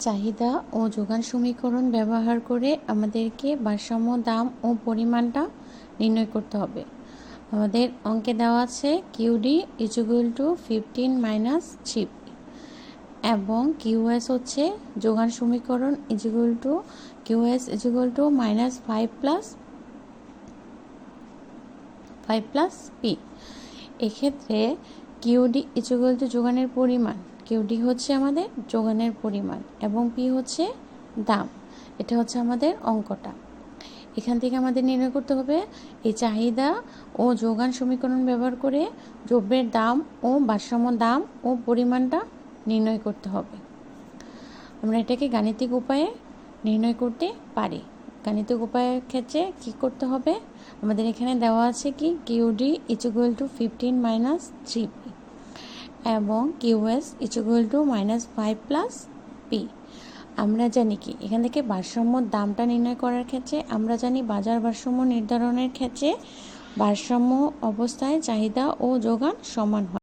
চাহিদা ও যোগান সমীকরণ ব্যবহার করে আমাদেরকে ভারসাম্য, দাম ও পরিমাণটা নির্ণয় করতে হবে। আমাদের অঙ্কে দেওয়া আছে QD equal to fifteen minus three এবং কিউএস হচ্ছে যোগান সমীকরণ equal to QS equal to minus five plus five plus P এক্ষেত্রে কিউডি ইজুগুল টু যোগানের পরিমাণ কিউডি হচ্ছে আমাদের যোগানের পরিমাণ এবং পি হচ্ছে দাম। এটা হচ্ছে আমাদের অঙ্কটা। এখান থেকে আমাদের নির্ণয় করতে হবে এই চাহিদা ও যোগান সমীকরণ ব্যবহার করে দ্রব্যের দাম ও ভারসাম্য দাম ও পরিমাণটা নির্ণয় করতে হবে। আমরা এটাকে গাণিতিক উপায়ে নির্ণয় করতে পারি। গাণিতিক উপায়ের ক্ষেত্রে কি করতে হবে? আমাদের এখানে দেওয়া আছে কি Q D equal to fifteen minus three. এবং Q S equal to minus five plus P আমরা জানি কি, এখান থেকে ভারসাম্য দামটা নির্ণয় করার ক্ষেত্রে, আমরা জানি বাজার ভারসাম্য নির্ধারণের ক্ষেত্রে ভারসাম্য অবস্থায় চাহিদা ও যোগান সমান হয়।